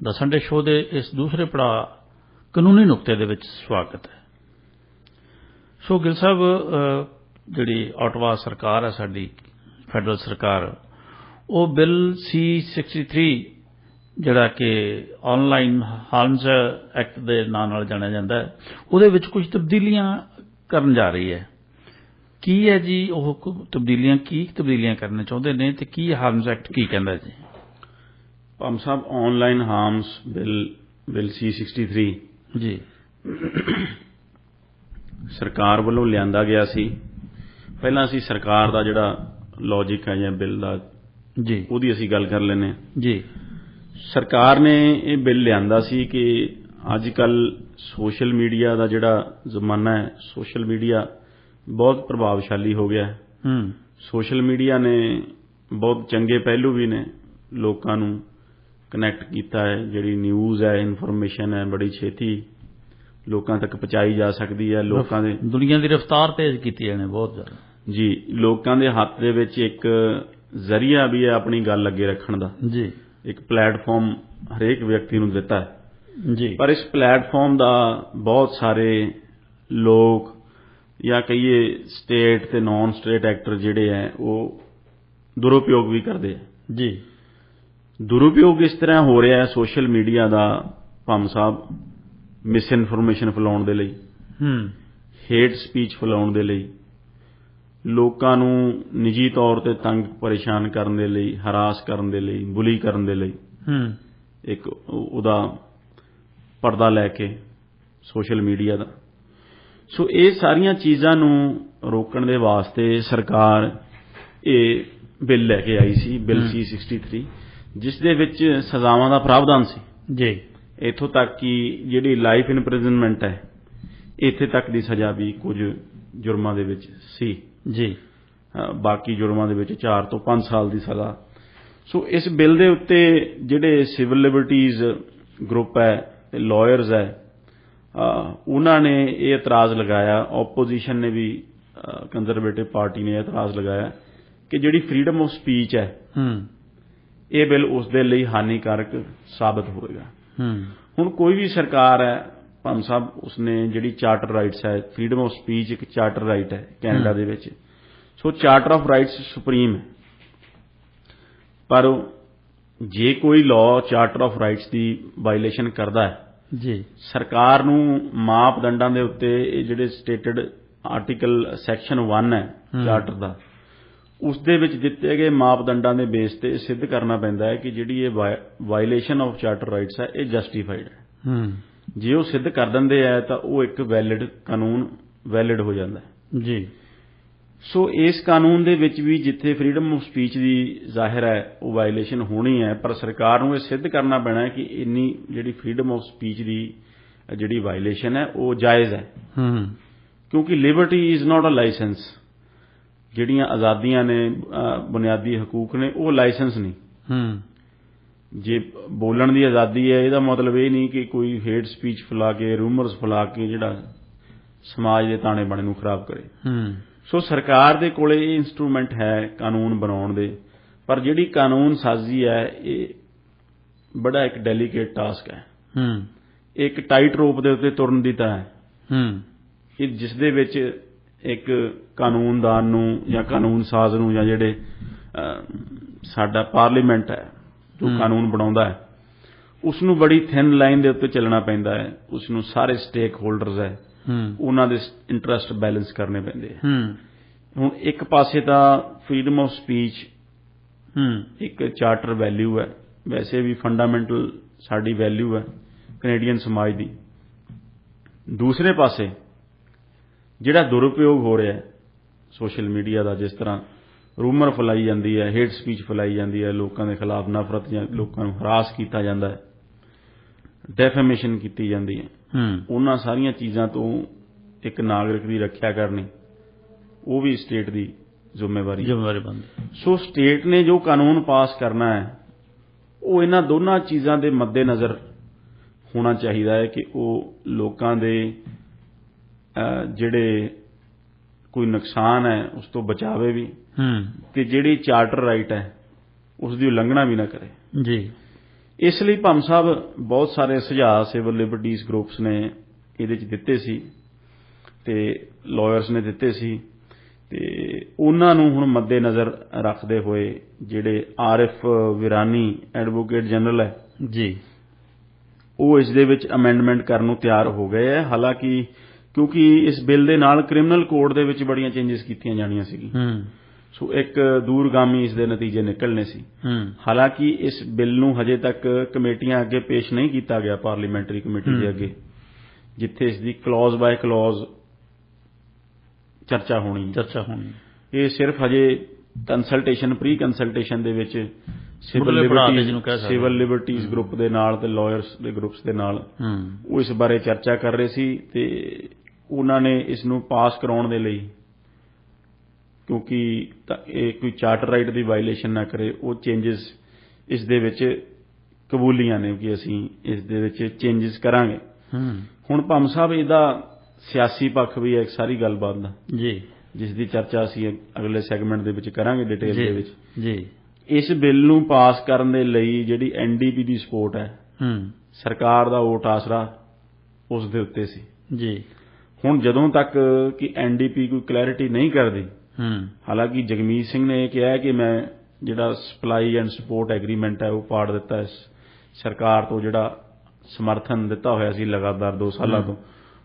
ਦਾ Sunday show ਦੇ ਇਸ ਦੂਸਰੇ ਪੜਾਅ ਕਾਨੂੰਨੀ ਨੁਕਤੇ ਦੇ ਵਿੱਚ ਸਵਾਗਤ ਹੈ। ਸੋ ਗਿਲ ਸਾਹਿਬ ਜਿਹੜੀ ਆਟਵਾ ਸਰਕਾਰ ਹੈ ਸਾਡੀ, ਫੈਡਰਲ ਸਰਕਾਰ, ਉਹ ਬਿੱਲ C63, ਜਿਹੜਾ ਕਿ ਆਨਲਾਈਨ ਹਾਰਮਸ ਐਕਟ ਦੇ ਨਾਂ ਨਾਲ ਜਾਣਿਆ ਜਾਂਦਾ ਹੈ, ਉਹਦੇ ਵਿੱਚ ਕੁਝ ਤਬਦੀਲੀਆਂ ਕਰਨ ਜਾ ਰਹੀ ਹੈ। ਕੀ ਹੈ ਜੀ ਉਹ ਤਬਦੀਲੀਆਂ, ਕੀ ਤਬਦੀਲੀਆਂ ਕਰਨਾ ਚਾਹੁੰਦੇ ਨੇ ਤੇ ਕੀ ਹਾਰਮਸ ਐਕਟ ਕੀ ਕਹਿੰਦਾ ਜੀ? Pamm Sahib online harms bill bill C63 ਜੀ। ਸਰਕਾਰ ਵੱਲੋਂ ਲਿਆਂਦਾ ਗਿਆ ਸੀ। ਪਹਿਲਾਂ ਅਸੀਂ ਸਰਕਾਰ ਦਾ ਜਿਹੜਾ ਲੌਜੀਕ ਹੈ ਜਾਂ ਬਿੱਲ ਦਾ ਜੀ। ਉਹਦੀ ਅਸੀਂ ਗੱਲ ਕਰ ਲੈਨੇ ਜੀ। ਸਰਕਾਰ ਨੇ ਇਹ ਬਿੱਲ ਲਿਆਂਦਾ ਸੀ ਕਿ ਅੱਜ ਕੱਲ ਸੋਸ਼ਲ ਮੀਡੀਆ ਦਾ ਜਿਹੜਾ ਜ਼ਮਾਨਾ ਹੈ ਸੋਸ਼ਲ ਮੀਡੀਆ ਬਹੁਤ ਪ੍ਰਭਾਵਸ਼ਾਲੀ ਹੋ ਗਿਆ ਹੈ। ਹੂੰ। ਸੋਸ਼ਲ ਮੀਡੀਆ ਨੇ ਬਹੁਤ ਚੰਗੇ ਪਹਿਲੂ ਵੀ ਨੇ ਲੋਕਾਂ ਨੂੰ। ਕਨੈਕਟ ਕੀਤਾ ਹੈ ਜਿਹੜੀ ਨਿਊਜ਼ ਹੈ ਇਨਫੋਰਮੇਸ਼ਨ ਹੈ ਬੜੀ ਛੇਤੀ ਲੋਕਾਂ ਤੱਕ ਪਹੁੰਚਾਈ ਜਾ ਸਕਦੀ ਹੈ ਲੋਕਾਂ ਦੇ ਦੁਨੀਆ ਦੀ ਰਫ਼ਤਾਰ ਤੇਜ਼ ਕੀਤੀ ਇਹਨੇ ਬਹੁਤ ਜ਼ਿਆਦਾ। ਜੀ ਲੋਕਾਂ ਦੇ ਹੱਥ ਦੇ ਵਿੱਚ ਇੱਕ ਜ਼ਰੀਆ ਵੀ ਹੈ ਆਪਣੀ ਗੱਲ ਅੱਗੇ ਰੱਖਣ ਦਾ। ਜੀ। ਇੱਕ ਪਲੇਟਫਾਰਮ ਹਰੇਕ ਵਿਅਕਤੀ ਨੂੰ ਦਿੱਤਾ ਹੈ। ਜੀ। ਪਰ ਇਸ ਪਲੇਟਫਾਰਮ ਦਾ ਬਹੁਤ ਸਾਰੇ ਲੋਕ ਜਾਂ ਕਹੀਏ ਸਟੇਟ ਤੇ ਨਾਨ ਸਟੇਟ ਐਕਟਰ ਜਿਹੜੇ ਹੈ ਉਹ ਦੁਰਉਪਯੋਗ ਵੀ ਕਰਦੇ ਹੈ। ਜੀ। ਦੁਰਉਪਯੋਗ ਇਸ ਤਰ੍ਹਾਂ ਹੋ ਰਿਹਾ ਹੈ ਸੋਸ਼ਲ ਮੀਡੀਆ ਦਾ ਭੰਮ ਸਾਹਿਬ ਮਿਸ ਇਨਫੋਰਮੇਸ਼ਨ ਫੈਲਾਉਣ ਦੇ ਲਈ। ਹੂੰ। ਹੇਟ ਸਪੀਚ ਫੈਲਾਉਣ ਦੇ ਲਈ। ਲੋਕਾਂ ਨੂੰ ਨਿੱਜੀ ਤੌਰ ਤੇ ਤੰਗ ਪਰੇਸ਼ਾਨ ਕਰਨ ਦੇ ਲਈ ਹਰਾਸ ਕਰਨ ਦੇ ਲਈ ਬੁਲੀ ਕਰਨ ਦੇ ਲਈ ਹੂੰ। ਇੱਕ ਉਹ- ਉਹਦਾ ਪਰਦਾ ਲੈ ਕੇ ਸੋਸ਼ਲ ਮੀਡੀਆ ਦਾ। ਸੋ ਇਹ ਸਾਰੀਆਂ ਚੀਜ਼ਾਂ ਨੂੰ ਰੋਕਣ ਦੇ ਵਾਸਤੇ ਸਰਕਾਰ ਇਹ ਬਿੱਲ ਲੈ ਕੇ ਆਈ ਸੀ ਬਿੱਲ ਹਮ। C63 ਜਿਸ ਦੇ ਵਿੱਚ ਸਜ਼ਾਵਾਂ ਦਾ ਪ੍ਰਾਵਧਾਨ ਸੀ। ਜੀ। ਇੱਥੋਂ ਤੱਕ ਕਿ ਜਿਹੜੀ ਲਾਈਫ ਇੰਪ੍ਰਿਜ਼ਨਮੈਂਟ ਹੈ ਇੱਥੇ ਤੱਕ ਦੀ ਸਜ਼ਾ ਵੀ ਕੁਝ ਜੁਰਮਾਂ ਦੇ ਵਿੱਚ ਸੀ। ਜੀ। ਬਾਕੀ ਜੁਰਮਾਂ ਦੇ ਵਿੱਚ 4 ਤੋਂ 5 ਸਾਲ ਦੀ ਸਜ਼ਾ। ਸੋ ਇਸ ਬਿੱਲ ਦੇ ਉੱਤੇ ਜਿਹੜੇ ਸਿਵਲ ਲਿਬਰਟੀਆਂ ਗਰੁੱਪ ਹੈ ਲਾਇਰਸ ਹੈ ਉਹਨਾਂ ਨੇ ਇਹ ਇਤਰਾਜ਼ ਲਗਾਇਆ। ਆਪੋਜੀਸ਼ਨ ਨੇ ਵੀ ਕੰਜ਼ਰਵੇਟਿਵ ਪਾਰਟੀ ਨੇ ਇਤਰਾਜ਼ ਲਗਾਇਆ ਕਿ ਜਿਹੜੀ ਫਰੀडम ਆਫ ਸਪੀਚ ਹੈ ਹੂੰ। ਇਹ ਬਿੱਲ ਉਸ ਦੇ ਲਈ ਹਾਨੀਕਾਰਕ ਸਾਬਤ ਹੋਵੇਗਾ ਹੂੰ। ਹੁਣ ਕੋਈ ਵੀ ਸਰਕਾਰ ਹੈ ਭਾਮ ਸਾਹਿਬ ਉਸਨੇ ਜਿਹੜੀ ਚਾਰਟਰ ਰਾਈਟਸ ਹੈ ਫਰੀडम ਆਫ ਸਪੀਚ ਇੱਕ ਚਾਰਟਰ ਰਾਈਟ ਹੈ ਕੈਨੇਡਾ। ਦੇ ਵਿੱਚ। So charter of rights supreme ਹੈ। ਪਰ ਜੇ ਕੋਈ ਲਾਅ ਚਾਰਟਰ ਆਫ ਰਾਈਟਸ ਦੀ ਵਾਇਲੇਸ਼ਨ ਕਰਦਾ ਹੈ ਜੀ। ਸਰਕਾਰ ਨੂੰ ਮਾਪਦੰਡਾਂ ਦੇ ਉੱਤੇ ਇਹ ਜਿਹੜੇ ਸਟੇਟਡ ਆਰਟੀਕਲ ਸੈਕਸ਼ਨ 1 ਹੈ। ਚਾਰਟਰ ਦਾ ਉਸ ਦੇ ਵਿੱਚ ਦਿੱਤੇ ਗਏ ਮਾਪਦੰਡਾਂ ਦੇ ਬੇਸ ਤੇ ਸਿੱਧ ਕਰਨਾ ਪੈਂਦਾ ਹੈ ਕਿ ਜਿਹੜੀ ਇਹ ਵਾਇਲੇਸ਼ਨ ਆਫ ਚਾਰਟਰ ਰਾਈਟਸ ਹੈ ਇਹ ਜਸਟੀਫਾਈਡ ਹੈ। ਹੂੰ। ਜੇ ਉਹ ਸਿੱਧ ਕਰ ਦਿੰਦੇ ਆ ਤਾਂ ਉਹ ਇੱਕ ਵੈਲਿਡ ਕਾਨੂੰਨ ਵੈਲਿਡ ਹੋ ਜਾਂਦਾ ਹੈ। ਜੀ। ਸੋ ਇਸ ਕਾਨੂੰਨ ਦੇ ਵਿੱਚ ਵੀ ਜਿੱਥੇ ਫਰੀडम ਆਫ ਸਪੀਚ ਦੀ ਜ਼ਾਹਿਰ ਹੈ ਉਹ ਵਾਇਲੇਸ਼ਨ ਹੋਣੀ ਹੈ ਪਰ ਸਰਕਾਰ ਨੂੰ ਇਹ ਸਿੱਧ ਕਰਨਾ ਪੈਣਾ ਹੈ ਕਿ ਇੰਨੀ ਜਿਹੜੀ ਫਰੀडम ਆਫ ਸਪੀਚ ਦੀ ਜਿਹੜੀ ਵਾਇਲੇਸ਼ਨ ਹੈ ਉਹ ਜਾਇਜ਼ ਹੈ। ਹੂੰ। ਕਿਉਂਕਿ liberty is not a licence ਜਿਹੜੀਆਂ ਆਜ਼ਾਦੀਆਂ ਨੇ ਬੁਨਿਆਦੀ ਹਕੂਕ ਨੇ ਉਹ ਲਾਇਸੈਂਸ ਨਹੀਂ। ਹੂੰ। ਜੇ ਬੋਲਣ ਦੀ ਆਜ਼ਾਦੀ ਹੈ ਇਹਦਾ ਮਤਲਬ ਇਹ ਨਹੀਂ ਕਿ ਕੋਈ ਹੇਟ ਸਪੀਚ ਫੈਲਾ ਕੇ ਰੂਮਰਸ ਫੈਲਾ ਕੇ ਜਿਹੜਾ ਸਮਾਜ ਦੇ ਤਾਣੇ ਬਾਣੇ ਨੂੰ ਖਰਾਬ ਕਰੇ। ਹੂੰ। ਸੋ ਸਰਕਾਰ ਦੇ ਕੋਲੇ ਇਹ ਇਨਸਟਰੂਮੈਂਟ ਹੈ ਕਾਨੂੰਨ ਬਣਾਉਣ ਦੇ ਪਰ ਜਿਹੜੀ ਕਾਨੂੰਨ ਸਾਜ਼ੀ ਹੈ ਇਹ ਬੜਾ ਇੱਕ ਡੈਲੀਕੇਟ ਟਾਸਕ ਹੈ। ਹੂੰ। ਇੱਕ ਟਾਈਟ ਰੋਪ ਦੇ ਉੱਤੇ ਤੁਰਨ ਦੀ ਤਰ੍ਹਾਂ ਹੈ। ਹੂੰ। ਇਹ ਜਿਸ ਦੇ ਵਿੱਚ ਇੱਕ ਕਾਨੂੰਨਦਾਨ ਨੂੰ ਜਾਂ ਕਾਨੂੰਨ ਸਾਜ਼ ਨੂੰ ਜਾਂ ਜਿਹੜੇ ਸਾਡਾ ਪਾਰਲੀਮੈਂਟ ਹੈ ਜੋ। ਕਾਨੂੰਨ ਬਣਾਉਂਦਾ ਹੈ ਉਸ ਨੂੰ ਬੜੀ ਥਿਨ ਲਾਈਨ ਦੇ ਉੱਤੇ ਚੱਲਣਾ ਪੈਂਦਾ ਹੈ ਉਸ ਨੂੰ ਸਾਰੇ ਸਟੇਕ ਹੋਲਡਰਸ ਹੈ। ਉਹਨਾਂ ਦੇ ਇੰਟਰਸਟ ਬੈਲੈਂਸ ਕਰਨੇ ਪੈਂਦੇ ਹੈ। ਹੁਣ ਇੱਕ ਪਾਸੇ ਤਾਂ ਫਰੀडम ਆਫ ਸਪੀਚ ਇੱਕ ਚਾਰਟਰ ਵੈਲਿਊ ਹੈ ਵੈਸੇ ਵੀ ਫੰਡਾਮੈਂਟਲ ਸਾਡੀ ਵੈਲਿਊ ਹੈ ਕੈਨੇਡੀਅਨ ਸਮਾਜ ਦੀ। ਦੂਸਰੇ ਪਾਸੇ ਜਿਹੜਾ ਦੁਰਉਪਯੋਗ ਹੋ ਰਿਹਾ ਹੈ ਸੋਸ਼ਲ ਮੀਡੀਆ ਦਾ ਜਿਸ ਤਰ੍ਹਾਂ ਰੂਮਰ ਫੈਲਾਈ ਜਾਂਦੀ ਹੈ ਹੇਟ ਸਪੀਚ ਫੈਲਾਈ ਜਾਂਦੀ ਹੈ ਲੋਕਾਂ ਦੇ ਖਿਲਾਫ ਨਫ਼ਰਤ ਜਾਂ ਲੋਕਾਂ ਨੂੰ ਹਰਾਸ ਕੀਤਾ ਜਾਂਦਾ ਹੈ ਡੈਫੇਮੇਸ਼ਨ ਕੀਤੀ ਜਾਂਦੀ ਹੈ। ਹੂੰ। ਉਹਨਾਂ ਸਾਰੀਆਂ ਚੀਜ਼ਾਂ ਤੋਂ ਇੱਕ ਨਾਗਰਿਕ ਦੀ ਰੱਖਿਆ ਕਰਨੀ ਉਹ ਵੀ ਸਟੇਟ ਦੀ ਜ਼ਿੰਮੇਵਾਰੀ ਹੈ। ਜ਼ਿੰਮੇਵਾਰੀ ਬੰਦ ਸੋ ਸਟੇਟ ਨੇ ਜੋ ਕਾਨੂੰਨ ਪਾਸ ਕਰਨਾ ਹੈ ਉਹ ਇਹਨਾਂ ਦੋਨਾਂ ਚੀਜ਼ਾਂ ਦੇ ਮੱਦੇਨਜ਼ਰ ਹੋਣਾ ਚਾਹੀਦਾ ਹੈ ਕਿ ਉਹ ਲੋਕਾਂ ਦੇ ਜਿਹੜੇ ਕੋਈ ਨੁਕਸਾਨ ਹੈ ਉਸ ਤੋਂ ਬਚਾਵੇ ਵੀ ਹੂੰ। ਤੇ ਜਿਹੜੀ ਚਾਰਟਰ ਰਾਈਟ ਹੈ ਉਸ ਦੀ ਉਲੰਘਣਾ ਵੀ ਨਾ ਕਰੇ। ਜੀ। ਇਸ ਲਈ ਭੰਮ ਸਾਹਿਬ ਬਹੁਤ ਸਾਰੇ ਸੁਝਾਅ ਸਿਵਲ ਲਿਬਰਟੀਜ਼ ਗਰੁੱਪਸ ਨੇ ਇਹਦੇ ਚ ਦਿੱਤੇ ਸੀ ਤੇ ਲਾਇਰਸ ਨੇ ਦਿੱਤੇ ਸੀ ਤੇ ਉਹਨਾਂ ਨੂੰ ਹੁਣ ਮੱਦੇ ਨਜ਼ਰ ਰੱਖਦੇ ਹੋਏ ਜਿਹੜੇ ਆਰਿਫ ਵਿਰਾਨੀ ਐਡਵੋਕੇਟ ਜਨਰਲ ਹੈ ਜੀ। ਉਹ ਇਸ ਦੇ ਵਿੱਚ ਅਮੈਂਡਮੈਂਟ ਕਰਨ ਨੂੰ ਤਿਆਰ ਹੋ ਗਏ ਹੈ। ਹਾਲਾਂਕਿ ਕਿਉਂਕਿ ਇਸ ਬਿੱਲ ਦੇ ਨਾਲ ਕ੍ਰਿਮੀਨਲ ਕੋਡ ਦੇ ਵਿੱਚ ਬੜੀਆਂ ਚੇਂਜਸ ਕੀਤੀਆਂ ਜਾਣੀਆਂ ਸੀ ਸੋ ਇੱਕ ਦੂਰਗਾਮੀ ਇਸ ਦੇ ਨਤੀਜੇ ਨਿਕਲਨੇ ਸੀ। ਹਾਲਾਂਕਿ ਇਸ ਬਿੱਲ ਨੂੰ ਹਜੇ ਤੱਕ ਕਮੇਟੀਆਂ ਅੱਗੇ ਪੇਸ਼ ਨਹੀਂ ਕੀਤਾ ਗਿਆ ਪਾਰਲੀਮੈਂਟਰੀ ਕਮੇਟੀ ਦੇ। ਅੱਗੇ ਜਿੱਥੇ ਇਸ ਦੀ ਕਲੌਜ਼ ਬਾਈ ਕਲੌਜ਼ ਚਰਚਾ ਹੋਣੀ ਚਰਚਾ ਹੋਣੀ ਇਹ ਸਿਰਫ ਹਜੇ ਕੰਸਲਟੇਸ਼ਨ ਪ੍ਰੀ ਕੰਸਲਟੇਸ਼ਨ ਦੇ ਵਿੱਚ ਸਿਵਲ ਲਿਬਰਟੀਜ਼ ਜਿਹਨੂੰ ਕਹਿ ਸਕਦੇ ਸਿਵਲ ਲਿਬਰਟੀਜ਼ ਗਰੁੱਪ ਦੇ ਨਾਲ ਤੇ ਲਾਇਰਸ ਦੇ ਗਰੁੱਪਸ ਦੇ ਨਾਲ ਹੂੰ। ਉਹ ਇਸ ਬਾਰੇ ਚਰਚਾ ਕਰ ਰਹੇ ਸੀ ਤੇ ਉਹਨਾਂ ਨੇ ਇਸ ਨੂੰ ਪਾਸ ਕਰਾਉਣ ਦੇ ਲਈ ਕਿਉਂਕਿ ਇਹ ਕੋਈ ਚਾਰਟਰ ਰਾਈਟ ਦੀ ਵਾਇਲੇਸ਼ਨ ਨਾ ਕਰੇ ਉਹ ਚੇਂਜਸ ਇਸ ਦੇ ਵਿੱਚ ਕਬੂਲੀਆਂ ਨੇ ਕਿ ਅਸੀਂ ਇਸ ਦੇ ਵਿੱਚ ਚੇਂਜਸ ਕਰਾਂਗੇ। ਹੂੰ। ਹੁਣ ਭੰਮ ਸਾਹਿਬ ਇਹਦਾ ਸਿਆਸੀ ਪੱਖ ਵੀ ਹੈ ਇੱਕ ਸਾਰੀ ਗੱਲਬਾਤ ਦਾ। ਜੀ। ਜਿਸ ਦੀ ਚਰਚਾ ਅਸੀਂ ਅਗਲੇ ਸੈਗਮੈਂਟ ਦੇ ਵਿੱਚ ਕਰਾਂਗੇ ਡਿਟੇਲ ਦੇ ਵਿੱਚ। ਜੀ। ਇਸ ਬਿੱਲ ਨੂੰ ਪਾਸ ਕਰਨ ਦੇ ਲਈ ਜਿਹੜੀ ਐਨਡੀਪੀ ਦੀ ਸਪੋਰਟ ਹੈ ਹੂੰ। ਸਰਕਾਰ ਦਾ ਵੋਟ ਆਸਰਾ ਉਸ ਦੇ ਉੱਤੇ ਸੀ। ਜੀ। ਹੁਣ ਜਦੋਂ ਤੱਕ ਕਿ ਐਨਡੀਪੀ ਕੋਈ ਕਲੈਰਿਟੀ ਨਹੀਂ ਕਰਦੀ ਹੂੰ। ਹਾਲਾਂਕਿ ਜਗਮੀਤ ਸਿੰਘ ਨੇ ਇਹ ਕਿਹਾ ਕਿ ਮੈਂ ਜਿਹੜਾ ਸਪਲਾਈ ਐਂਡ ਸਪੋਰਟ ਐਗਰੀਮੈਂਟ ਹੈ ਉਹ ਪਾੜ ਦਿੱਤਾ ਇਸ ਸਰਕਾਰ ਤੋਂ ਜਿਹੜਾ ਸਮਰਥਨ ਦਿੱਤਾ ਹੋਇਆ ਸੀ ਲਗਾਤਾਰ 2 ਸਾਲਾਂ ਤੋਂ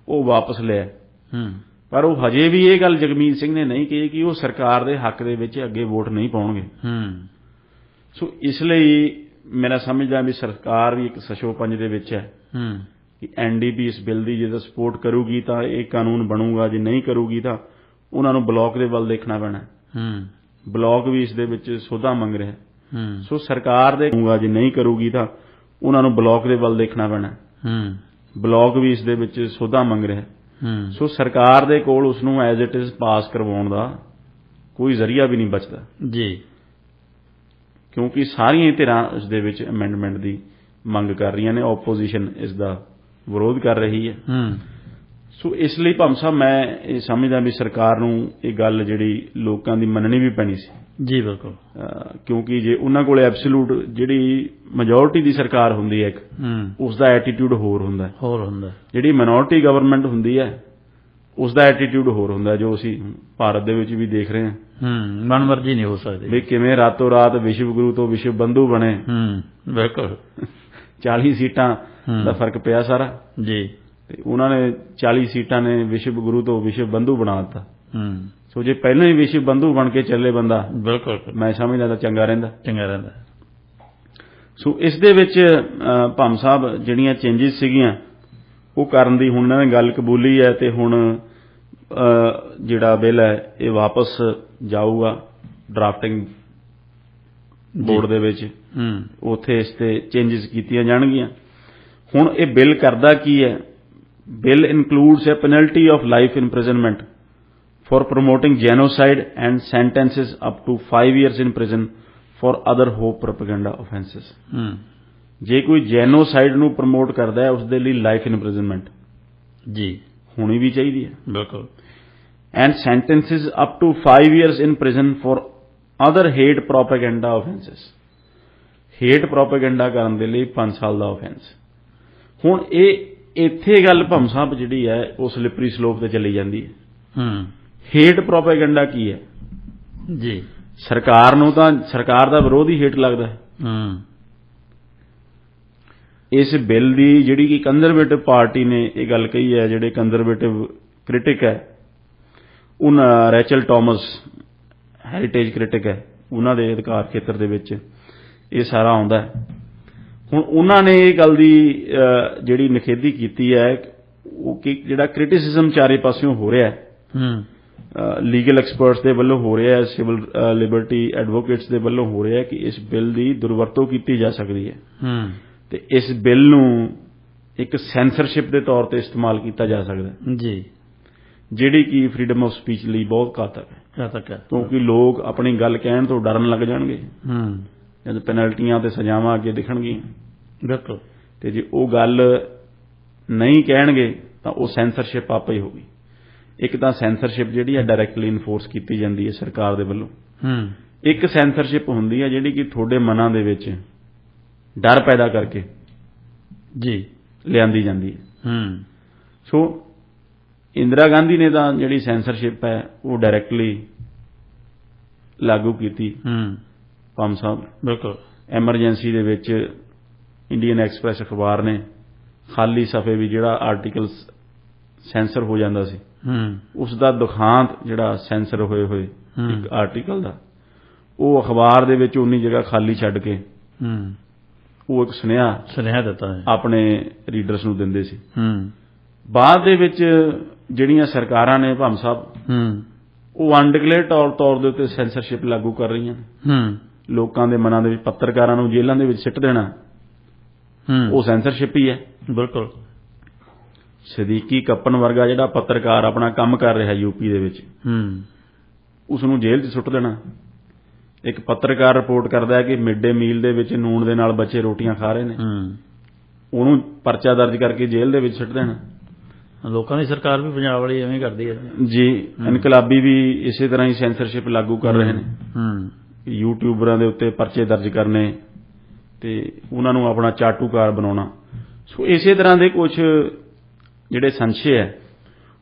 ਉਹ ਵਾਪਸ ਲਿਆ। ਹੂੰ। ਪਰ ਉਹ ਹਜੇ ਵੀ ਇਹ ਗੱਲ ਜਗਮੀਤ ਸਿੰਘ ਨੇ ਨਹੀਂ ਕਹੀ ਕਿ ਉਹ ਸਰਕਾਰ ਦੇ ਹੱਕ ਦੇ ਵਿੱਚ ਅੱਗੇ ਵੋਟ ਨਹੀਂ ਪਾਉਣਗੇ। ਹੂੰ। ਸੋ ਇਸ ਲਈ ਮੇਰਾ ਸਮਝਦਾ ਵੀ ਸਰਕਾਰ ਵੀ ਇੱਕ ਸਸ਼ੋਪੰਜ ਦੇ ਵਿੱਚ ਹੈ। ਹੂੰ। ਕਿ ਐਨਡੀਪੀ ਇਸ ਬਿੱਲ ਦੀ ਜੇ ਸਪੋਰਟ ਕਰੂਗੀ ਤਾਂ ਇਹ ਕਾਨੂੰਨ ਬਣੂਗਾ ਜੇ ਨਹੀਂ ਕਰੂਗੀ ਤਾਂ ਉਹਨਾਂ ਨੂੰ ਬਲਾਕ ਦੇ ਵੱਲ ਦੇਖਣਾ ਪੈਣਾ ਹੂੰ। ਬਲਾਕ ਵੀ ਇਸ ਦੇ ਵਿੱਚ ਸੋਧਾ ਮੰਗ ਰਿਹਾ ਹੈ। ਸੋ ਸਰਕਾਰ ਦੇ ਕਹੂਗਾ ਜੇ ਨਹੀਂ ਕਰੂਗੀ ਤਾਂ ਉਹਨਾਂ ਨੂੰ ਬਲਾਕ ਦੇ ਵੱਲ ਦੇਖਣਾ ਪੈਣਾ ਹੈ। ਬਲਾਕ ਵੀ ਇਸ ਦੇ ਵਿੱਚ ਸੋਧਾ ਮੰਗ ਰਿਹਾ ਹੈ। ਸੋ ਸਰਕਾਰ ਦੇ ਕੋਲ ਉਸ ਨੂੰ ਐਜ਼ ਇਟ ਇਜ਼ ਪਾਸ ਕਰਵਾਉਣ ਦਾ ਕੋਈ ਜ਼ਰੀਆ ਵੀ ਨਹੀਂ ਬਚਦਾ। ਜੀ। ਕਿਉਂਕਿ ਸਾਰੀਆਂ ਧਿਰਾਂ ਇਸ ਦੇ ਵਿੱਚ ਅਮੈਂਡਮੈਂਟ ਦੀ ਮੰਗ ਕਰ ਰਹੀਆਂ ਨੇ ਆਪੋਜੀਸ਼ਨ ਇਸ ਦਾ ਵਿਰੋਧ ਕਰ ਰਹੀ ਹੈ। ਹੂੰ। ਸੋ ਇਸ ਲਈ ਭੰਮ ਸਾਹਿਬ ਮੈਂ ਇਹ ਸਮਝਦਾ ਵੀ ਸਰਕਾਰ ਨੂੰ ਇਹ ਗੱਲ ਜਿਹੜੀ ਲੋਕਾਂ ਦੀ ਮੰਨਣੀ ਵੀ ਪੈਣੀ ਸੀ। ਜੀ ਬਿਲਕੁਲ। ਕਿਉਂਕਿ ਜੇ ਉਹਨਾਂ ਕੋਲੇ ਐਬਸੋਲੂਟ ਜਿਹੜੀ ਮੈਜੋਰਿਟੀ ਦੀ ਸਰਕਾਰ ਹੁੰਦੀ ਹੈ ਇੱਕ ਹੂੰ। ਉਸ ਦਾ ਐਟੀਟਿਊਡ ਹੋਰ ਹੁੰਦਾ ਹੈ। ਹੋਰ ਹੁੰਦਾ ਜਿਹੜੀ ਮਿਨੋਰਟੀ ਗਵਰਨਮੈਂਟ ਹੁੰਦੀ ਹੈ ਉਸ ਦਾ ਐਟੀਟਿਊਡ ਹੋਰ ਹੁੰਦਾ ਜੋ ਅਸੀਂ ਭਾਰਤ ਦੇ ਵਿੱਚ ਵੀ ਦੇਖ ਰਹੇ ਹਾਂ। ਹੂੰ ਮਨਮਰਜ਼ੀ ਨਹੀਂ ਹੋ ਸਕਦੀ। ਵੀ ਕਿਵੇਂ ਰਾਤੋਂ ਰਾਤ ਵਿਸ਼ਵ ਗੁਰੂ ਤੋਂ ਵਿਸ਼ਵ ਬੰਧੂ ਬਣੇ। ਹੂੰ ਬਿਲਕੁਲ। 40 ਸੀਟਾਂ। ਦਾ ਫ਼ਰਕ ਪਿਆ ਸਾਰਾ। ਜੀ। ਤੇ ਉਹਨਾਂ ਨੇ 40 ਸੀਟਾਂ ਨੇ ਵਿਸ਼ਵ ਗੁਰੂ ਤੋਂ ਵਿਸ਼ਵ ਬੰਧੂ ਬਣਾ ਦਿੱਤਾ। ਹੂੰ। ਸੋ ਜੇ ਪਹਿਲਾਂ ਹੀ ਵਿਸ਼ਵ ਬੰਧੂ ਬਣ ਕੇ ਚੱਲੇ ਬੰਦਾ ਬਿਲਕੁਲ। ਮੈਂ ਸਮਝਦਾ ਤਾਂ ਚੰਗਾ ਰਹਿੰਦਾ। ਚੰਗਾ ਰਹਿੰਦਾ। ਸੋ ਇਸ ਦੇ ਵਿੱਚ ਭੰਮ ਸਾਹਿਬ ਜਿਹੜੀਆਂ ਚੇਂਜਸ ਸੀਗੀਆਂ ਉਹ ਕਰਨ ਦੀ ਹੁਣ ਇਹਨਾਂ ਨੇ ਗੱਲ ਕਬੂਲੀ ਹੈ ਤੇ ਹੁਣ ਜਿਹੜਾ ਬਿੱਲ ਹੈ ਇਹ ਵਾਪਸ ਜਾਊਗਾ ਡਰਾਫਟਿੰਗ ਬੋਰਡ ਦੇ ਵਿੱਚ। ਹੂੰ। ਉੱਥੇ ਇਸ ਤੇ ਚੇਂਜਸ ਕੀਤੀਆਂ ਜਾਣਗੀਆਂ। ਹੁਣ ਇਹ ਬਿੱਲ ਕਰਦਾ ਕੀ ਹੈ? Bill includes a penalty of life imprisonment for promoting genocide and sentences up to 5 years in prison for other hope propaganda offences ਹੂੰ। ਜੇ ਕੋਈ ਜੈਨੋਸਾਈਡ ਨੂੰ ਪ੍ਰਮੋਟ ਕਰਦਾ ਹੈ ਉਸ ਦੇ ਲਈ ਲਾਈਫ ਇੰਪ੍ਰਿਜ਼ਨਮੈਂਟ ਜੀ। ਹੋਣੀ ਵੀ ਚਾਹੀਦੀ ਹੈ। ਬਿਲਕੁਲ। And sentences up to 5 years in prison for other hate propaganda offenses hate propaganda ਕਰਨ ਦੇ ਲਈ 5 ਸਾਲ ਦਾ offense ਹੁਣ ਇਹ ਇੱਥੇ ਗੱਲ ਭੰਮ ਸਾਹਿਬ ਜਿਹੜੀ ਹੈ ਉਹ ਸਲਿਪਰੀ ਸਲੋਪ ਤੇ ਚਲੀ ਜਾਂਦੀ ਹੈ। ਹੂੰ। ਹੇਟ ਪ੍ਰੋਪੇਗੈਂਡਾ ਕੀ ਹੈ? ਜੀ। ਸਰਕਾਰ ਨੂੰ ਤਾਂ ਸਰਕਾਰ ਦਾ ਵਿਰੋਧ ਹੀ ਹੇਟ ਲੱਗਦਾ ਹੈ। ਹੂੰ। ਇਸ ਬਿੱਲ ਦੀ ਜਿਹੜੀ ਕਿ ਕੰਜ਼ਰਵੇਟਿਵ ਪਾਰਟੀ ਨੇ ਇਹ ਗੱਲ ਕਹੀ ਹੈ ਜਿਹੜੇ ਕੰਜ਼ਰਵੇਟਿਵ ਕ੍ਰਿਟਿਕ ਹੈ ਉਹਨਾਂ ਰੈਚਲ ਟਾਮਸ ਹੈਰੀਟੇਜ ਕ੍ਰਿਟਿਕ ਹੈ ਉਹਨਾਂ ਦੇ ਅਧਿਕਾਰ ਖੇਤਰ ਦੇ ਵਿੱਚ ਇਹ ਸਾਰਾ ਆਉਂਦਾ ਹੈ। ਹੁਣ ਉਹਨਾਂ ਨੇ ਇਹ ਗੱਲ ਦੀ ਜਿਹੜੀ ਨਿਖੇਧੀ ਕੀਤੀ ਹੈ ਉਹ ਕਿ ਜਿਹੜਾ ਕ੍ਰਿਟਿਸਿਜ਼ਮ ਚਾਰੇ ਪਾਸਿਓਂ ਹੋ ਰਿਹਾ ਹੈ। ਹੂੰ। ਲੀਗਲ ਐਕਸਪਰਟਸ ਦੇ ਵੱਲੋਂ ਹੋ ਰਿਹਾ ਹੈ ਸਿਵਲ ਲਿਬਰਟੀ ਐਡਵੋਕੇਟਸ ਦੇ ਵੱਲੋਂ ਹੋ ਰਿਹਾ ਹੈ ਕਿ ਇਸ ਬਿੱਲ ਦੀ ਦੁਰਵਰਤੋਂ ਕੀਤੀ ਜਾ ਸਕਦੀ ਹੈ। ਹੂੰ। ਤੇ ਇਸ ਬਿੱਲ ਨੂੰ ਇੱਕ ਸੈਂਸਰਸ਼ਿਪ ਦੇ ਤੌਰ ਤੇ ਇਸਤੇਮਾਲ ਕੀਤਾ ਜਾ ਸਕਦਾ ਹੈ। ਜੀ। ਜਿਹੜੀ ਕਿ ਫਰੀडम ਆਫ ਸਪੀਚ ਲਈ ਬਹੁਤ ਘਾਤਕ ਹੈ। ਕਿਆ ਤੱਕ ਹੈ। ਕਿਉਂਕਿ ਲੋਕ ਆਪਣੀ ਗੱਲ ਕਹਿਣ ਤੋਂ ਡਰਨ ਲੱਗ ਜਾਣਗੇ। ਹੂੰ। ਜਦ ਪੈਨਲਟੀਆਂ ਤੇ ਸਜ਼ਾਵਾਂ ਅੱਗੇ ਦਿਖਣਗੀਆਂ। ਬਿਲਕੁਲ। ਤੇ ਜੇ ਉਹ ਗੱਲ ਨਹੀਂ ਕਹਿਣਗੇ ਤਾਂ ਉਹ ਸੈਂਸਰਸ਼ਿਪ ਆਪੇ ਹੀ ਹੋਗੀ ਇੱਕ ਤਾਂ ਸੈਂਸਰਸ਼ਿਪ ਜਿਹੜੀ ਹੈ ਡਾਇਰੈਕਟਲੀ ਇਨਫੋਰਸ ਕੀਤੀ ਜਾਂਦੀ ਹੈ ਸਰਕਾਰ ਦੇ ਵੱਲੋਂ। ਹੂੰ। ਇੱਕ ਸੈਂਸਰਸ਼ਿਪ ਹੁੰਦੀ ਹੈ ਜਿਹੜੀ ਕਿ ਤੁਹਾਡੇ ਮਨਾਂ ਦੇ ਵਿੱਚ ਡਰ ਪੈਦਾ ਕਰਕੇ ਜੀ। ਲਿਆਂਦੀ ਜਾਂਦੀ ਹੈ। ਹੂੰ। ਸੋ ਇੰਦਰਾ ਗਾਂਧੀ ਨੇ ਤਾਂ ਜਿਹੜੀ ਸੈਂਸਰਸ਼ਿਪ ਹੈ ਉਹ ਡਾਇਰੈਕਟਲੀ ਲਾਗੂ ਕੀਤੀ। ਹੂੰ। ਪੰਮ ਸਾਹਿਬ। ਬਿਲਕੁਲ। ਐਮਰਜੈਂਸੀ ਦੇ ਵਿੱਚ ਇੰਡੀਅਨ ਐਕਸਪ੍ਰੈਸ ਅਖਬਾਰ ਨੇ ਖਾਲੀ ਸਫੇ ਵੀ ਜਿਹੜਾ ਆਰਟੀਕਲ ਸੈਂਸਰ ਹੋ ਜਾਂਦਾ ਸੀ ਹੂੰ। ਉਸ ਦਾ ਦੁਖਾਂਤ ਜਿਹੜਾ ਸੈਂਸਰ ਹੋਏ ਹੋਏ। ਇੱਕ ਆਰਟੀਕਲ ਦਾ ਉਹ ਅਖਬਾਰ ਦੇ ਵਿੱਚ ਉਨੀ ਜਗ੍ਹਾ ਖਾਲੀ ਛੱਡ ਕੇ ਹੂੰ। ਉਹ ਇੱਕ ਸੁਨੇਹਾ ਸੁਨੇਹਾ ਦਿੱਤਾ ਹੈ। ਆਪਣੇ ਰੀਡਰਸ ਨੂੰ ਦਿੰਦੇ ਸੀ। ਹੂੰ। ਬਾਅਦ ਦੇ ਵਿੱਚ ਜਿਹੜੀਆਂ ਸਰਕਾਰਾਂ ਨੇ ਭੰਮ ਸਾਹਿਬ ਹੂੰ। ਉਹ ਅਨਡਿਕਲੇਅਰ ਤੌਰ ਤੌਰ ਦੇ ਉੱਤੇ ਸੈਂਸਰਸ਼ਿਪ ਲਾਗੂ ਕਰ ਰਹੀਆਂ ਨੇ। ਹੂੰ। ਲੋਕਾਂ ਦੇ ਮਨਾਂ ਦੇ ਵਿੱਚ ਪੱਤਰਕਾਰਾਂ ਨੂੰ ਜੇਲ੍ਹਾਂ ਦੇ ਵਿੱਚ ਸਿੱਟ ਦੇਣਾ। ਉਹ ਸੈਂਸਰਸ਼ਿਪ ਹੀ ਹੈ। ਬਿਲਕੁਲ। ਸਦੀਕੀ ਕੱਪਨ ਵਰਗਾ ਜਿਹੜਾ ਪੱਤਰਕਾਰ ਆਪਣਾ ਕੰਮ ਕਰ ਰਿਹਾ ਯੂਪੀ ਦੇ ਵਿੱਚ। ਹੂੰ। ਉਸ ਨੂੰ ਜੇਲ੍ਹ 'ਚ ਸੁੱਟ ਦੇਣਾ। ਇੱਕ ਪੱਤਰਕਾਰ ਰਿਪੋਰਟ ਕਰਦਾ ਹੈ ਕਿ ਮਿਡ ਡੇ ਮੀਲ ਦੇ ਵਿੱਚ ਨੂਣ ਦੇ ਨਾਲ ਬੱਚੇ ਰੋਟੀਆਂ ਖਾ ਰਹੇ ਨੇ। ਹੂੰ। ਉਹਨੂੰ ਪਰਚਾ ਦਰਜ ਕਰਕੇ ਜੇਲ੍ਹ ਦੇ ਵਿੱਚ ਸੁੱਟ ਦੇਣਾ। ਲੋਕਾਂ ਦੀ ਸਰਕਾਰ ਵੀ ਪੰਜਾਬ ਵਾਲੀ ਐਵੇਂ ਕਰਦੀ ਹੈ। ਜੀ ਇਨਕਲਾਬੀ ਵੀ ਇਸੇ ਤਰ੍ਹਾਂ ਹੀ ਸੈਂਸਰਸ਼ਿਪ ਲਾਗੂ ਕਰ ਰਹੇ ਨੇ। ਹੂੰ। ਯੂਟਿਊਬਰਾਂ ਦੇ ਉੱਤੇ ਪਰਚੇ ਦਰਜ ਕਰਨੇ ਤੇ ਉਹਨਾਂ ਨੂੰ ਆਪਣਾ ਚਾਟੂਕਾਰ ਬਣਾਉਣਾ। ਸੋ ਇਸੇ ਤਰ੍ਹਾਂ ਦੇ ਕੁਝ ਜਿਹੜੇ ਸੰਸ਼ੇ ਹੈ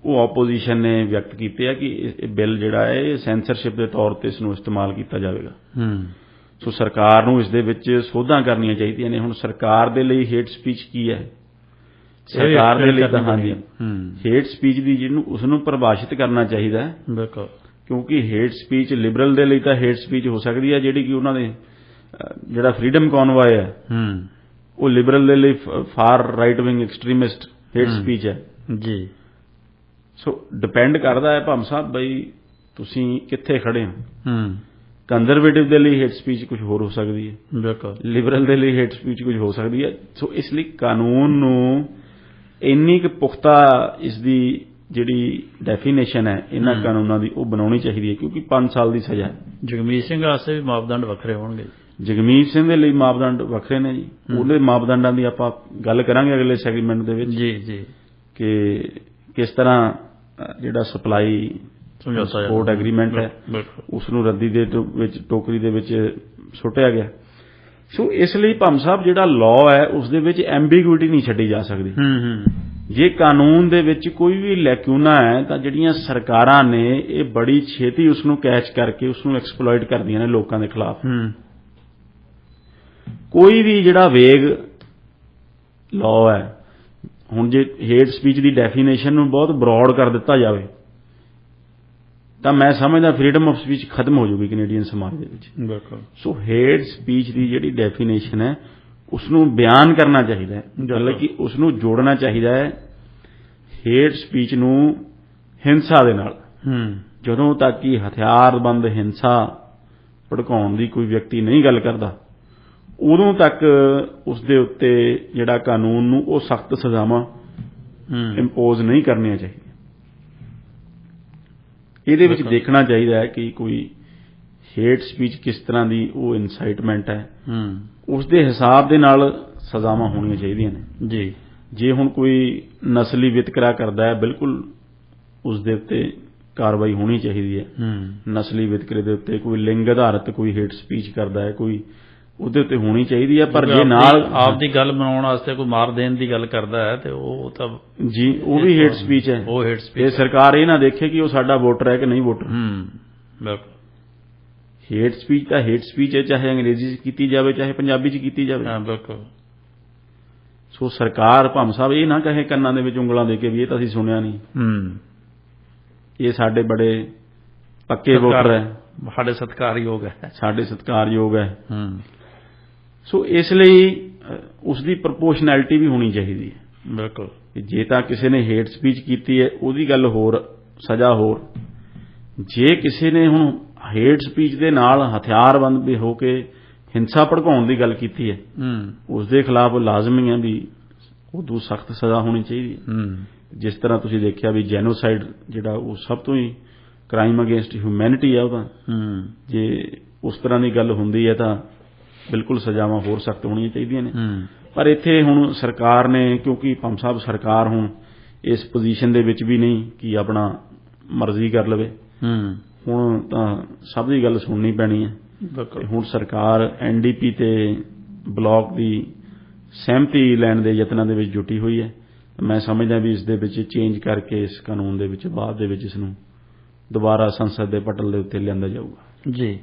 ਉਹ ਆਪੋਜੀਸ਼ਨ ਨੇ ਵਿਅਕਤ ਕੀਤੇ ਆ ਕਿ ਇਹ ਬਿੱਲ ਜਿਹੜਾ ਹੈ ਇਹ ਸੈਂਸਰਸ਼ਿਪ ਦੇ ਤੌਰ ਤੇ ਇਸ ਨੂੰ ਇਸਤੇਮਾਲ ਕੀਤਾ ਜਾਵੇਗਾ। ਹੂੰ। ਸੋ ਸਰਕਾਰ ਨੂੰ ਇਸ ਦੇ ਵਿੱਚ ਸੋਧਾਂ ਕਰਨੀਆਂ ਚਾਹੀਦੀਆਂ ਨੇ। ਹੁਣ ਸਰਕਾਰ ਦੇ ਲਈ ਹੇਟ ਸਪੀਚ ਕੀ ਹੈ? ਸਰਕਾਰ ਦੇ ਲਈ ਤਾਂ ਹਾਂਜੀ। ਹੂੰ। ਹੇਟ ਸਪੀਚ ਦੀ ਜਿਹਨੂੰ ਉਸ ਨੂੰ ਪਰਿਭਾਸ਼ਿਤ ਕਰਨਾ ਚਾਹੀਦਾ ਹੈ। ਬਿਲਕੁਲ। ਕਿਉਂਕਿ ਹੇਟ ਸਪੀਚ ਲਿਬਰਲ ਦੇ ਲਈ ਤਾਂ ਹੇਟ ਸਪੀਚ ਹੋ ਸਕਦੀ ਹੈ ਜਿਹੜੀ ਕਿ ਉਹਨਾਂ ਦੇ ਜਿਹੜਾ ਫਰੀडम ਕਨਵਾਏ ਹੈ? ਹੂੰ। ਉਹ ਲਿਬਰਲ ਦੇ ਲਈ far right wing extremist hate speech ਹੈ। ਜੀ। ਸੋ ਡਿਪੈਂਡ ਕਰਦਾ ਹੈ ਭਾਮ ਸਾਹਿਬ ਬਈ ਤੁਸੀਂ ਕਿੱਥੇ ਖੜੇ ਹੋ? ਹੂੰ। ਕੰਜ਼ਰਵੇਟਿਵ ਦੇ ਲਈ ਹੇਟ ਸਪੀਚ ਕੁਝ ਹੋਰ ਹੋ ਸਕਦੀ ਹੈ। ਬਿਲਕੁਲ। ਲਿਬਰਲ ਦੇ ਲਈ ਹੇਟ ਸਪੀਚ ਕੁਝ ਹੋ ਸਕਦੀ ਹੈ। ਸੋ ਇਸ ਲਈ ਕਾਨੂੰਨ ਨੂੰ ਇੰਨੀ ਕੁ ਪੁਖਤਾ ਇਸ ਦੀ ਜਿਹੜੀ ਡੈਫੀਨੇਸ਼ਨ ਹੈ ਇਹਨਾਂ ਕਾਨੂੰਨਾਂ ਦੀ ਉਹ ਬਣਾਉਣੀ ਚਾਹੀਦੀ ਹੈ ਕਿਉਂਕਿ 5 ਸਾਲ ਦੀ ਸਜ਼ਾ ਹੈ। ਜਗਮੀਤ ਸਿੰਘ ਵਾਸਤੇ ਵੀ ਮਾਪਦੰਡ ਵੱਖਰੇ ਹੋਣਗੇ। ਜਗਮੀਤ ਸਿੰਘ ਦੇ ਲਈ ਮਾਪਦੰਡ ਵੱਖਰੇ ਨੇ ਜੀ। ਉਹਦੇ ਮਾਪਦੰਡਾਂ ਦੀ ਆਪਾਂ ਗੱਲ ਕਰਾਂਗੇ ਅਗਲੇ ਸੈਗਮੈਂਟ ਦੇ ਵਿੱਚ। ਜੀ ਜੀ। ਕਿ ਕਿਸ ਤਰ੍ਹਾਂ ਜਿਹੜਾ ਸਪਲਾਈ ਸਮਝੌਤਾ ਸਪੋਰਟ ਐਗਰੀਮੈਂਟ ਹੈ ਉਸ ਨੂੰ ਰੱਦੀ ਦੇ ਵਿੱਚ ਟੋਕਰੀ ਦੇ ਵਿੱਚ ਸੁੱਟਿਆ ਗਿਆ। ਸੋ ਇਸ ਲਈ ਭੰਮ ਸਾਹਿਬ ਜਿਹੜਾ ਲਾਅ ਹੈ ਉਸ ਦੇ ਵਿੱਚ ਐਂਬੀਗੁਇਟੀ ਨਹੀਂ ਛੱਡੀ ਜਾ ਸਕਦੀ। ਹੂੰ ਹੂੰ। ਜੇ ਕਾਨੂੰਨ ਦੇ ਵਿੱਚ ਕੋਈ ਵੀ ਲੈਕਿਊਨਾ ਹੈ ਤਾਂ ਜਿਹੜੀਆਂ ਸਰਕਾਰਾਂ ਨੇ ਇਹ ਬੜੀ ਛੇਤੀ ਉਸ ਨੂੰ ਕੈਚ ਕਰਕੇ ਉਸ ਨੂੰ ਐਕਸਪਲੋਇਟ ਕਰਦੀਆਂ ਨੇ ਲੋਕਾਂ ਦੇ ਖਿਲਾਫ। ਹੂੰ। ਕੋਈ ਵੀ ਜਿਹੜਾ ਵੇਗ ਲਾਅ ਹੈ ਹੁਣ ਜੇ ਹੇਟ ਸਪੀਚ ਦੀ ਡੈਫੀਨੇਸ਼ਨ ਨੂੰ ਬਹੁਤ ਬ੍ਰੌਡ ਕਰ ਦਿੱਤਾ ਜਾਵੇ ਤਾਂ ਮੈਂ ਸਮਝਦਾ ਫਰੀडम ਆਫ ਸਪੀਚ ਖਤਮ ਹੋ ਜਾਊਗੀ ਕੈਨੇਡੀਅਨ ਸਮਾਜ ਦੇ ਵਿੱਚ। ਬਿਲਕੁਲ। ਸੋ ਹੇਟ ਸਪੀਚ ਦੀ ਜਿਹੜੀ ਡੈਫੀਨੇਸ਼ਨ ਹੈ ਉਸ ਨੂੰ ਬਿਆਨ ਕਰਨਾ ਚਾਹੀਦਾ ਹੈ। ਮਤਲਬ ਕਿ ਉਸ ਨੂੰ ਜੋੜਨਾ ਚਾਹੀਦਾ ਹੈ ਹੇਟ ਸਪੀਚ ਨੂੰ ਹਿੰਸਾ ਦੇ ਨਾਲ। ਹੂੰ। ਜਦੋਂ ਤੱਕ ਕਿ ਹਥਿਆਰਬੰਦ ਹਿੰਸਾ ਭੜਕਾਉਣ ਦੀ ਕੋਈ ਵਿਅਕਤੀ ਨਹੀਂ ਗੱਲ ਕਰਦਾ ਉਦੋਂ ਤੱਕ ਉਸ ਦੇ ਉੱਤੇ ਜਿਹੜਾ ਕਾਨੂੰਨ ਨੂੰ ਉਹ ਸਖਤ ਸਜ਼ਾਵਾਂ ਇੰਪੋਜ਼ ਨਹੀਂ ਕਰਨੀਆਂ ਚਾਹੀਦੀਆਂ। ਇਹਦੇ ਵਿੱਚ। ਦੇਖਣਾ ਚਾਹੀਦਾ ਹੈ ਕਿ ਕੋਈ ਹੇਟ ਸਪੀਚ ਕਿਸ ਤਰ੍ਹਾਂ ਦੀ ਉਹ ਇਨਸਾਈਟਮੈਂਟ ਹੈ। ਹੂੰ। ਉਸ ਦੇ ਹਿਸਾਬ ਦੇ ਨਾਲ ਸਜ਼ਾਵਾਂ ਹੋਣੀਆਂ ਚਾਹੀਦੀਆਂ ਨੇ। ਜੀ। ਜੇ ਹੁਣ ਕੋਈ ਨਸਲੀ ਵਿਤਕਰਾ ਕਰਦਾ ਹੈ ਬਿਲਕੁਲ ਉਸ ਦੇ ਉੱਤੇ ਕਾਰਵਾਈ ਹੋਣੀ ਚਾਹੀਦੀ ਹੈ। ਹੂੰ। ਨਸਲੀ ਵਿਤਕਰੇ ਦੇ ਉੱਤੇ ਕੋਈ ਲਿੰਗ ਆਧਾਰਿਤ ਕੋਈ ਹੇਟ ਸਪੀਚ ਕਰਦਾ ਹੈ ਕੋਈ ਉਹਦੇ ਉੱਤੇ ਹੋਣੀ ਚਾਹੀਦੀ ਹੈ ਪਰ ਜੇ ਨਾਲ ਆਪ ਦੀ ਗੱਲ ਬਣਾਉਣ ਵਾਸਤੇ ਕੋਈ ਮਾਰ ਦੇਣ ਦੀ ਗੱਲ ਕਰਦਾ ਹੈ ਤੇ ਉਹ ਤਾਂ ਜੀ ਉਹ ਵੀ ਹੇਟ ਸਪੀਚ ਹੈ। ਉਹ ਹੇਟ ਸਪੀਚ ਸਰਕਾਰ ਇਹ ਨਾ ਦੇਖੇ ਕਿ ਉਹ ਸਾਡਾ ਵੋਟਰ ਹੈ ਕਿ ਨਹੀਂ ਵੋਟਰ। ਹੂੰ ਬਿਲਕੁਲ। ਹੇਟ ਸਪੀਚ ਤਾਂ ਹੇਟ ਸਪੀਚ ਹੈ ਚਾਹੇ ਅੰਗਰੇਜ਼ੀ 'ਚ ਕੀਤੀ ਜਾਵੇ ਚਾਹੇ ਪੰਜਾਬੀ 'ਚ ਕੀਤੀ ਜਾਵੇ। ਹਾਂ ਬਿਲਕੁਲ। ਸੋ ਸਰਕਾਰ ਭੰਮ ਸਾਹਿਬ ਇਹ ਨਾ ਕਹੇ ਕੰਨਾਂ ਦੇ ਵਿੱਚ ਉਂਗਲਾਂ ਦੇ ਕੇ ਵੀ ਇਹ ਤਾਂ ਅਸੀਂ ਸੁਣਿਆ ਨਹੀਂ। ਹੂੰ। ਇਹ ਸਾਡੇ ਬੜੇ ਪੱਕੇ ਵੋਟਰ ਹੈ। ਸਾਡੇ ਸਤਿਕਾਰਯੋਗ ਹੈ। ਸਾਡੇ ਸਤਿਕਾਰਯੋਗ ਹੈ। ਹੂੰ। ਸੋ ਇਸ ਲਈ ਉਸ ਦੀ ਪ੍ਰੋਪੋਰਸ਼ਨੈਲਿਟੀ ਵੀ ਹੋਣੀ ਚਾਹੀਦੀ ਹੈ। ਬਿਲਕੁਲ। ਜੇ ਤਾਂ ਕਿਸੇ ਨੇ ਹੇਟ ਸਪੀਚ ਕੀਤੀ ਹੈ ਉਹਦੀ ਗੱਲ ਹੋਰ ਸਜ਼ਾ ਹੋਰ। ਜੇ ਕਿਸੇ ਨੇ ਹੁਣ ਹੇਟ ਸਪੀਚ ਦੇ ਨਾਲ ਹਥਿਆਰਬੰਦ ਵੀ ਹੋ ਕੇ ਹਿੰਸਾ ਭੜਕਾਉਣ ਦੀ ਗੱਲ ਕੀਤੀ ਹੈ ਹੂੰ। ਉਸ ਦੇ ਖਿਲਾਫ ਲਾਜ਼ਮੀ ਹੈ ਵੀ ਉਦੋਂ ਸਖਤ ਸਜ਼ਾ ਹੋਣੀ ਚਾਹੀਦੀ ਹੈ। ਹੂੰ। ਜਿਸ ਤਰ੍ਹਾਂ ਤੁਸੀਂ ਦੇਖਿਆ ਵੀ ਜੈਨੋਸਾਈਡ ਜਿਹੜਾ ਉਹ ਸਭ ਤੋਂ ਹੀ ਕ੍ਰਾਈਮ ਅਗੇਂਸਟ ਹਿਊਮੈਨਿਟੀ ਹੈ ਉਹਦਾ ਹੂੰ। ਜੇ ਉਸ ਤਰ੍ਹਾਂ ਦੀ ਗੱਲ ਹੁੰਦੀ ਹੈ ਤਾਂ ਬਿਲਕੁਲ ਸਜ਼ਾਵਾਂ ਹੋਰ ਸਖਤ ਹੋਣੀਆਂ ਚਾਹੀਦੀਆਂ ਨੇ। ਪਰ ਇੱਥੇ ਹੁਣ ਸਰਕਾਰ ਨੇ ਕਿਉਂਕਿ ਪੰਮ ਸਾਹਿਬ ਸਰਕਾਰ ਹੁਣ ਇਸ ਪੋਜੀਸ਼ਨ ਦੇ ਵਿੱਚ ਵੀ ਨਹੀਂ ਕਿ ਆਪਣਾ ਮਰਜ਼ੀ ਕਰ ਲਵੇ। ਹੁਣ ਤਾਂ ਸਭ ਦੀ ਗੱਲ ਸੁਣਨੀ ਪੈਣੀ ਹੈ। ਹੁਣ ਸਰਕਾਰ ਐਨਡੀਪੀ ਤੇ ਬਲਾਕ ਦੀ ਸਹਿਮਤੀ ਲੈਣ ਦੇ ਯਤਨਾਂ ਦੇ ਵਿੱਚ ਜੁਟੀ ਹੋਈ ਹੈ। ਮੈਂ ਸਮਝਦਾ ਵੀ ਇਸ ਦੇ ਵਿੱਚ ਚੇਂਜ ਕਰਕੇ ਇਸ ਕਾਨੂੰਨ ਦੇ ਵਿੱਚ ਬਾਅਦ ਦੇ ਵਿੱਚ ਇਸ ਨੂੰ ਦੁਬਾਰਾ ਸੰਸਦ ਦੇ ਪਟਲ ਦੇ ਉੱਤੇ ਲਿਆਂਦਾ ਜਾਊਗਾ। ਜੀ।